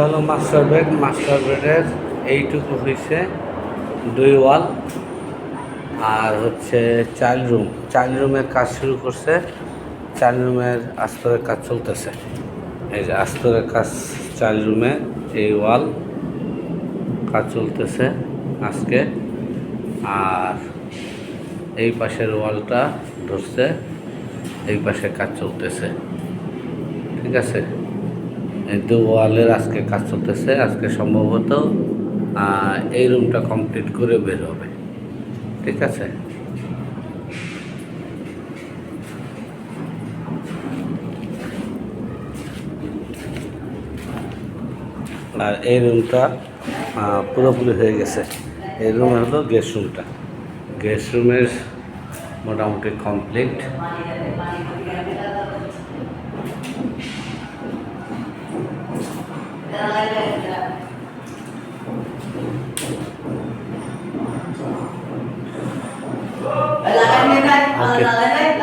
Master bed. Master বেডের এইটুকু হয়েছে দুই ওয়াল আর হচ্ছে চাইল্ড রুম। চাইল্ড রুমের কাজ শুরু করছে। চাইল্ড রুমের আস্তরের কাজ চলতেছে। এই যে আস্তরের কাজ চাইল্ড রুমে এই ওয়াল কাজ চলতেছে আজকে। আর এই পাশের ওয়ালটা ধরছে, এই পাশে কাজ চলতেছে। ঠিক আছে? এই দু ওয়ালের আজকে কাজ চলতেছে, আজকে সম্ভবত এই রুমটা কমপ্লিট করে বের হবে। ঠিক আছে? আর এই রুমটা পুরোপুরি হয়ে গেছে। এই রুম হলো গেস্ট রুমটা গেস্ট রুমের মোটামুটি কমপ্লিট Okay.